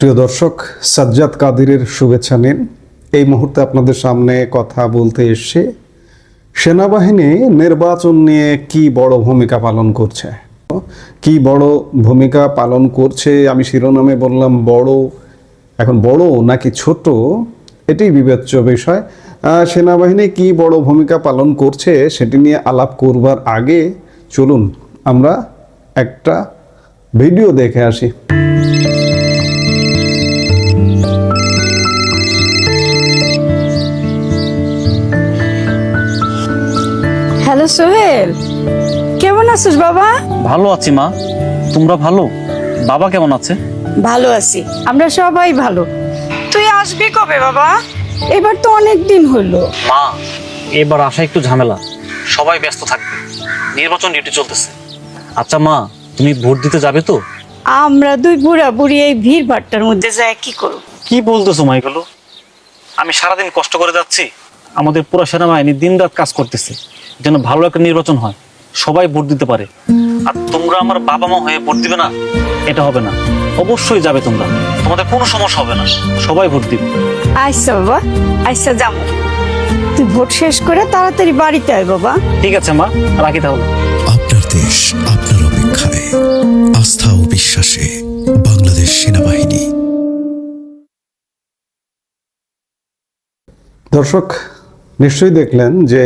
প্রিয় দর্শক, সাজ্জাদ কাদিরের শুভেচ্ছা নিন। এই মুহূর্তে আপনাদের সামনে কথা বলতে এসে সেনাবাহিনী নির্বাচন নিয়ে কি বড় ভূমিকা পালন করছে? কি বড় ভূমিকা পালন করছে? আমি শিরোনামে বললাম বড়, এখন বড় নাকি ছোট, এটি বিবেচ্য বিষয়। সেনাবাহিনী কি বড় ভূমিকা পালন করছে সেটি নিয়ে আলাপ করবার আগে চলুন আমরা একটা ভিডিও দেখে আসি। হ্যালো সোহেল কেমন আছিস বাবা? ভালো আছি মা। তোমরা ভালো? বাবা কেমন আছে? ভালো আছি। আমরা সবাই ভালো। তুই আসবি কবে বাবা? এবার তো অনেক দিন হলো। মা এবার আসা একটু ঝামেলা। সবাই ব্যস্ত থাকবে। নির্বাচন ডিউটি চলতেছে। আচ্ছা মা তুমি ভোট দিতে যাবে তো? আমরা দুই বুড়া বুড়ি এই ভিড় ভাট্টার মধ্যে যায় কি করব? কি বলতেছো মা এগুলো? আমি সারাদিন কষ্ট করে যাচ্ছি। আমাদের পুরো সেনাবাহিনী দিন রাত কাজ করতেছে যেন ভালো একটা নির্বাচন হয়। সবাই ভোট দিতে পারে। আর তোমরা আমার বাবা মা হয়ে ভোট দিবে না এটা হবে না। অবশ্যই যাবে তোমরা। তোমাদের কোনো সমস্যা হবে না। সবাই ভোট দিবে। আচ্ছা বাবা আচ্ছা যাব। তুই ভোট শেষ করে তাড়াতাড়ি বাড়িতে আয় বাবা। ঠিক আছে মা রাখি তাহলে। আপনার দেশ আপনার অপেক্ষায় আস্থা ও বিশ্বাসে বাংলাদেশ সেনাবাহিনী। দর্শক নিশ্চয়ই দেখলেন যে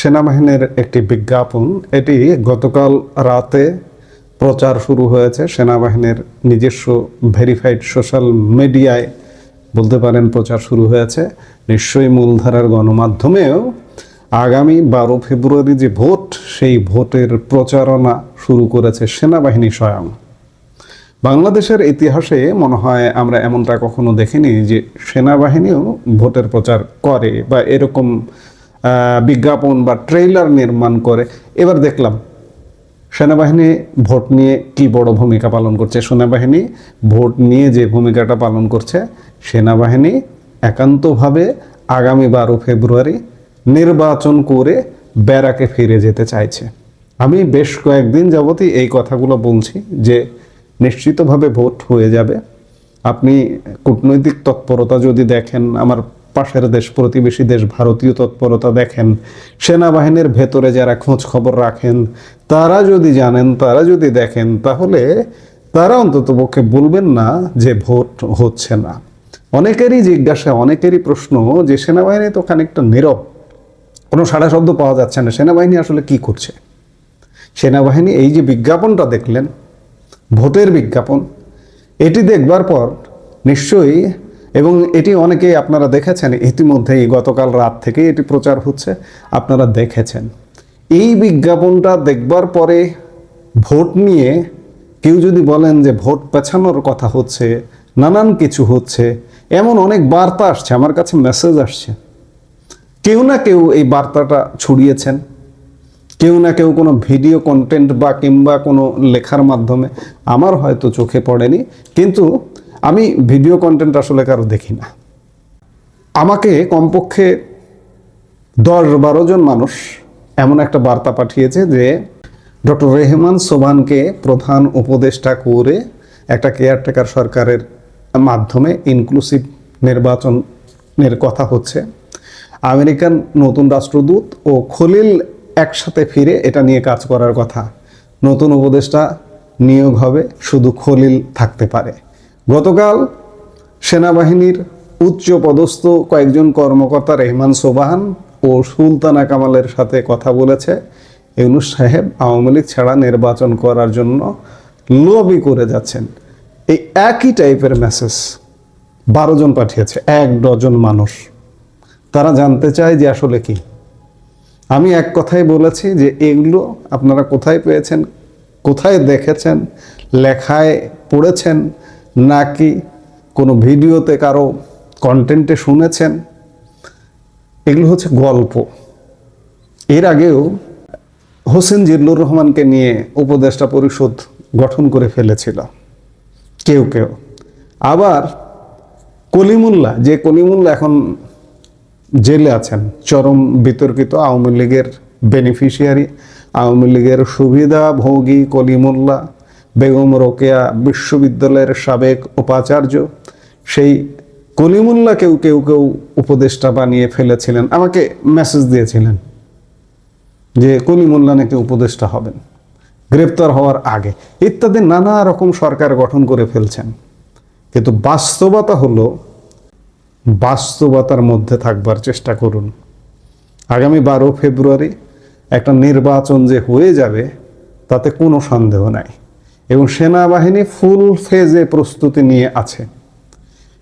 সেনাবাহিনীর একটি বিজ্ঞাপন, এটি গতকাল রাতে প্রচার শুরু হয়েছে। সেনাবাহিনীর নিজস্ব ভেরিফাইড সোশ্যাল মিডিয়ায় বলতে পারেন প্রচার শুরু হয়েছে। নিশ্চয়ই মূলধারার গণমাধ্যমেও আগামী বারো ফেব্রুয়ারি যে ভোট, সেই ভোটের প্রচারণা শুরু করেছে সেনাবাহিনী স্বয়ং। বাংলাদেশের ইতিহাসে মনে হয় আমরা এমনটা কখনো দেখিনি যে সেনাবাহিনীও ভোটের প্রচার করে বা এরকম বিজ্ঞাপন বা ট্রেইলার নির্মাণ করে। এবার দেখলাম, সেনাবাহিনী ভোট নিয়ে কি বড় ভূমিকা পালন করছে। সেনাবাহিনী ভোট নিয়ে যে ভূমিকাটা পালন করছে, সেনাবাহিনী একান্তভাবে আগামী বারো ফেব্রুয়ারি নির্বাচন করে ব্যারাকে ফিরে যেতে চাইছে। আমি বেশ কয়েকদিন যাবতই এই কথাগুলো বলছি যে নিশ্চিতভাবে ভোট হয়ে যাবে। আপনি কূটনৈতিক তৎপরতা যদি দেখেন, আমার পাশের দেশ, প্রতিবেশী দেশ, ভারতীয় তৎপরতা দেখেন, সেনাবাহিনীর ভেতরে যারা খোঁজ খবর রাখেন, তারা যদি জানেন, তারা যদি দেখেন, তাহলে তারা অন্তত পক্ষে বলবেন না যে ভোট হচ্ছে না। অনেকেরই জিজ্ঞাসা, অনেকেরই প্রশ্ন যে সেনাবাহিনী তো খানিকটা নীরব। কোনো সাড়া শব্দ পাওয়া যাচ্ছে না। সেনাবাহিনী আসলে কি করছে? সেনাবাহিনী এই যে বিজ্ঞাপনটা দেখলেন ভোটের বিজ্ঞাপন। এটি দেখবার পর নিশ্চয়ই, এবং এটি অনেকেই আপনারা দেখেছেন, ইতিমধ্যেই গতকাল রাত থেকে এটি প্রচার হচ্ছে, আপনারা দেখেছেন। এই বিজ্ঞাপনটা দেখবার পরে ভোট নিয়ে কেউ যদি বলেন যে ভোট পেছানোর কথা হচ্ছে, নানান কিছু হচ্ছে, এমন অনেক বার্তা আসছে, আমার কাছে মেসেজ আসছে। কেউ না কেউ এই বার্তাটা ছড়িয়েছেন। কেউ না কেউ কোনো ভিডিও কন্টেন্ট বা কিংবা কোনো লেখার মাধ্যমে আমার হয়তো চোখে পড়েনি, কিন্তু আমি ভিডিও কন্টেন্ট আসলে কারও দেখি না। আমাকে কমপক্ষে দশ বারো জন মানুষ এমন একটা বার্তা পাঠিয়েছে যে, ডক্টর রেহমান সোবানকে প্রধান উপদেষ্টা করে একটা কেয়ারটেকার সরকারের মাধ্যমে ইনক্লুসিভ নির্বাচনের কথা হচ্ছে। আমেরিকান নতুন রাষ্ট্রদূত ও খলিল একসাথে ফিরে এটা নিয়ে কাজ করার কথা। নতুন উপদেষ্টা নিয়োগ হবে, শুধু খলিল থাকতে পারে। গতকাল সেনাবাহিনীর উচ্চ পদস্থ কয়েকজন কর্মকর্তা রেহমান সোবাহান ও সুলতানা কামালের সাথে কথা বলেছে। ইউনুস সাহেব আওয়ামী লীগ ছাড়া নির্বাচন করার জন্য লবি করে যাচ্ছেন। এই একই টাইপের মেসেজ বারো জন পাঠিয়েছে, এক ডজন মানুষ। তারা জানতে চায় যে আসলে কি। আমি এক কথাই বলেছি যে এগুলো আপনারা কোথায় পেয়েছেন, কোথায় দেখেছেন, লেখায় পড়েছেন, নাকি কোনো ভিডিওতে কারও কন্টেন্টে শুনেছেন, এগুলো হচ্ছে গল্প। এর আগেও হোসেন জিল্লুর রহমানকে নিয়ে উপদেষ্টা পরিষদ গঠন করে ফেলেছিল, কেউ কেউ। আবার কলিমুল্লাহ, যে কলিমুল্লা এখন জেলে আছেন। চরম বিতর্কিত আওয়ামী লীগের বেনিফিশিয়ারি আওয়ামী লীগের সুবিধাভোগী কলিমুল্লাহ বেগম রোকেয়া বিশ্ববিদ্যালয়ের সাবেক উপাচার্য, সেই কলিমুল্লাহ কেউ কেউ উপদেষ্টা বানিয়ে ফেলেছিলেন। আমাকে মেসেজ দিয়েছিলেন যে কলিমুল্লাহ নাকি উপদেষ্টা হবেন। গ্রেপ্তার হওয়ার আগে। ইত্যাদি নানা রকম সরকার গঠন করে ফেলছেন। কিন্তু বাস্তবতা হলো বাস্তবতার মধ্যে থাকবার চেষ্টা করুন। আগামী বারো ফেব্রুয়ারি একটা নির্বাচন যে হয়ে যাবে, তাতে কোনো সন্দেহ নাই। এবং সেনাবাহিনী ফুল ফেজে প্রস্তুতি নিয়ে আছে।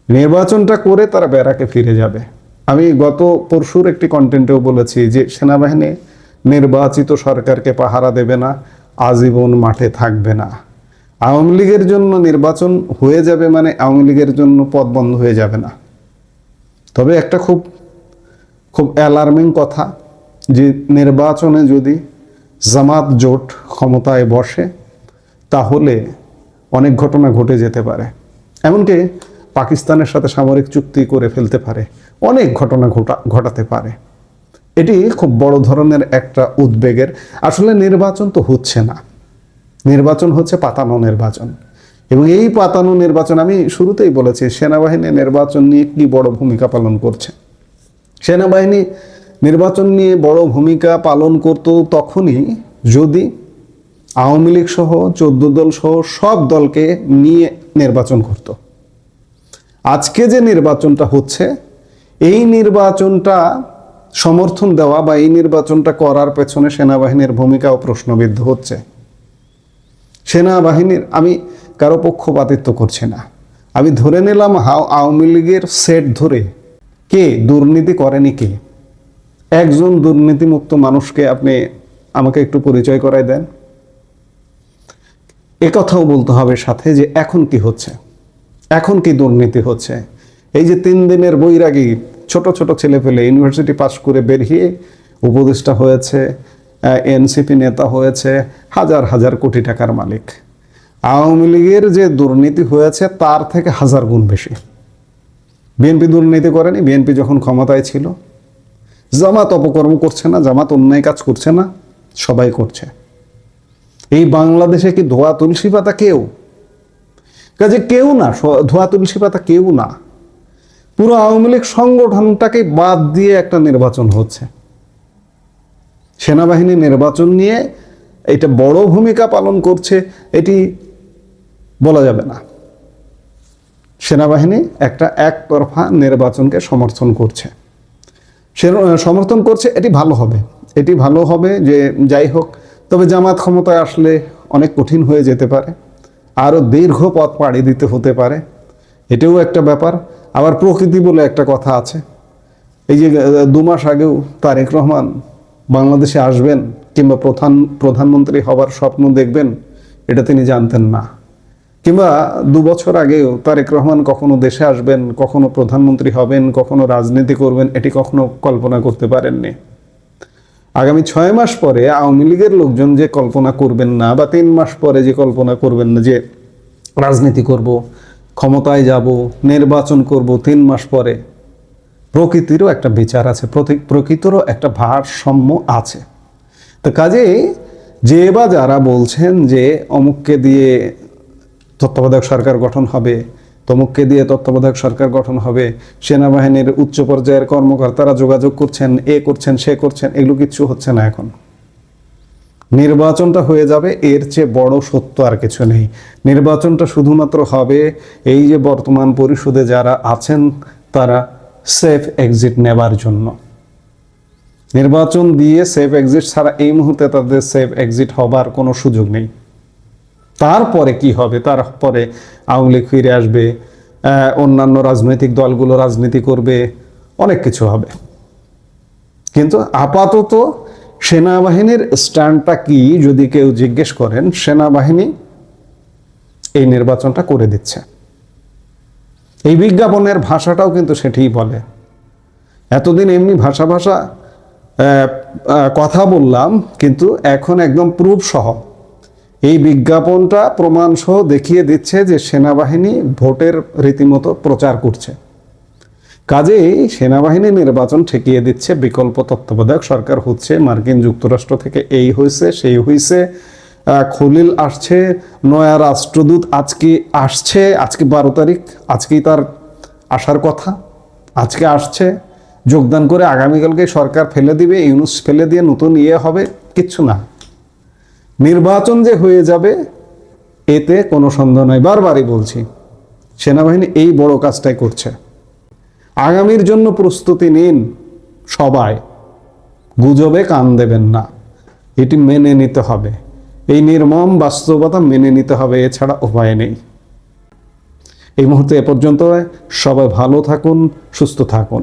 নির্বাচনটা করে তারা ব্যারাকে ফিরে যাবে। আমি গত পরশুর একটি কন্টেন্টেও বলেছি যে সেনাবাহিনী নির্বাচিত সরকারকে পাহারা দেবে না, আজীবন মাঠে থাকবে না। আওয়ামী লীগের জন্য নির্বাচন হয়ে যাবে মানে আওয়ামী লীগের জন্য পথ বন্ধ হয়ে যাবে না। তবে একটা খুব খুব অ্যালার্মিং কথা যে নির্বাচনে যদি জামাত জোট ক্ষমতায় বসে, তাহলে অনেক ঘটনা ঘটে যেতে পারে। এমনকি পাকিস্তানের সাথে সামরিক চুক্তি করে ফেলতে পারে। অনেক ঘটনা ঘটা, ঘটাতে পারে। এটি খুব বড় ধরনের একটা উদ্বেগের। আসলে নির্বাচন তো হচ্ছে না। নির্বাচন হচ্ছে পাতানো নির্বাচন। এবং এই পাতানো নির্বাচন আমি শুরুতেই বলেছি, সেনাবাহিনী নির্বাচন নিয়ে কি বড় ভূমিকা পালন করছে। সেনাবাহিনী নির্বাচন নিয়ে বড় ভূমিকা পালন করত তখনই যদি আওয়ামী লীগ সহ, চোদ্দ দল সহ সব দলকে নিয়ে নির্বাচন করত। আজকে যে নির্বাচনটা হচ্ছে, এই নির্বাচনটা সমর্থন দেওয়া বা এই নির্বাচনটা করার পেছনে সেনাবাহিনীর ভূমিকাও প্রশ্নবিদ্ধ হচ্ছে। সেনাবাহিনীর, আমি কারও পক্ষপাতিত্ব করছি না। আমি ধরে নিলাম হাও আওয়ামী লীগের সেট ধরে কে দুর্নীতি করেনি কে? একজন দুর্নীতিমুক্ত মানুষকে আপনি আমাকে একটু পরিচয় করায় দেন। এ কথাও বলতে হবে সাথে যে এখন কি হচ্ছে? এখন কি দুর্নীতি হচ্ছে? এই যে তিন দিনের বৈরাগী ছোট ছোট ছেলে পেলে ইউনিভার্সিটি পাস করে বেরিয়ে উপদেষ্টা হয়েছে এনসিপি নেতা হয়েছে, হাজার হাজার কোটি টাকার মালিক। আওয়ামী লীগের যে দুর্নীতি হয়েছে, তার থেকে হাজার গুণ বেশি। বিএনপি দুর্নীতি করেনি, বিএনপি যখন ক্ষমতায় ছিল, জামাত অপকর্ম করছে না, জামাত অন্যায় কাজ করছে না, সবাই করছে। এই বাংলাদেশে কি ধোয়া তুলসী পাতা কেউ? কাজে কেউ না ধোয়া তুলসী পাতা কেউ না। পুরো আওয়ামী লীগ সংগঠনটাকে বাদ দিয়ে একটা নির্বাচন হচ্ছে। সেনাবাহিনী নির্বাচন নিয়ে এটা বড় ভূমিকা পালন করছে, এটি বলা যাবে না। সেনাবাহিনী একটা একতরফা নির্বাচনকে সমর্থন করছে। সে সমর্থন করছে, এটি ভালো হবে। এটি ভালো হবে যে যাই হোক, তবে জামাত ক্ষমতায় আসলে অনেক কঠিন হয়ে যেতে পারে। আরও দীর্ঘ পথ পাড়ি দিতে হতে পারে। এটাও একটা ব্যাপার। আবার প্রকৃতি বলে একটা কথা আছে। এই যে, দু মাস আগেও তারেক রহমান বাংলাদেশে আসবেন কিংবা প্রধান, প্রধানমন্ত্রী হবার স্বপ্ন দেখবেন, এটা তিনি জানতেন না। কিংবা দু বছর আগেও তারেক রহমান কখনো দেশে আসবেন, কখনো প্রধানমন্ত্রী হবেন, কখনো রাজনীতি করবেন, এটি কখনো কল্পনা করতে পারেননি। আগামী ছয় মাস পরে আওয়ামী লীগের লোকজন যে কল্পনা করবেন না বা তিন মাস পরে যে কল্পনা করবেন না যে রাজনীতি করব, ক্ষমতায় যাব, নির্বাচন করব তিন মাস পরে, প্রকৃতিরও একটা বিচার আছে প্রকৃতিরও একটা ভারসাম্য আছে। তো কাজেই যে বা যারা বলছেন যে অমুককে দিয়ে তত্ত্বাবধায়ক সরকার গঠন হবে, তমুককে দিয়ে তত্ত্বাবধায়ক সরকার গঠন হবে, সেনাবাহিনীর উচ্চ পর্যায়ের কর্মকর্তারা যোগাযোগ করছেন, এ করছেন, সে করছেন, এগুলো কিচ্ছু হচ্ছে না এখন। নির্বাচনটা হয়ে যাবে, এর চেয়ে বড় সত্য আর কিছু নেই। নির্বাচনটা শুধুমাত্র হবে এই যে বর্তমান পরিষদে যারা আছেন, তারা সেফ এক্সিট নেবার জন্য। নির্বাচন দিয়ে সেফ এক্সিট ছাড়া এই মুহূর্তে তাদের সেফ এক্সিট হবার কোনো সুযোগ নেই। তারপরে কি হবে? তারপরে আওয়ামী লীগ ফিরে আসবে অন্যান্য রাজনৈতিক দলগুলো রাজনীতি করবে, অনেক কিছু হবে। কিন্তু আপাতত সেনাবাহিনীর স্ট্যান্ডটা কি যদি কেউ জিজ্ঞেস করেন, সেনাবাহিনী এই নির্বাচনটা করে দিচ্ছে। এই বিজ্ঞাপনের ভাষাটাও কিন্তু সেটিই বলে। এতদিন এমনি ভাষা ভাষা কথা বললাম, কিন্তু এখন একদম প্রুফ সহ এই বিজ্ঞাপনটা প্রমাণ সহ দেখিয়ে দিচ্ছে যে সেনাবাহিনী ভোটের রীতিমতো প্রচার করছে। কাজেই সেনাবাহিনী নির্বাচন ঠেকিয়ে দিচ্ছে বিকল্প তত্ত্বাবধায়ক সরকার হচ্ছে, মার্কিন যুক্তরাষ্ট্র থেকে এই হয়েছে সেই হয়েছে খলিল আসছে, নয়া রাষ্ট্রদূত আজকে আসছে, আজকে বারো তারিখ, আজকেই তার আসার কথা, আজকে আসছে। যোগদান করে আগামীকালকে সরকার ফেলে দিবে, ইউনুস ফেলে দিয়ে নতুন ইয়ে হবে, কিচ্ছু না। নির্বাচন যে হয়ে যাবে, এতে কোনো সন্দেহ নয় বারবারই বলছি, সেনাবাহিনী এই বড় কাজটাই করছে। আগামীর জন্য প্রস্তুতি নিন সবাই। গুজবে কান দেবেন না। এটি মেনে নিতে হবে। এই নির্মম বাস্তবতা মেনে নিতে হবে, এছাড়া উপায় নেই। এই মুহূর্তে এ পর্যন্ত সবাই ভালো থাকুন, সুস্থ থাকুন।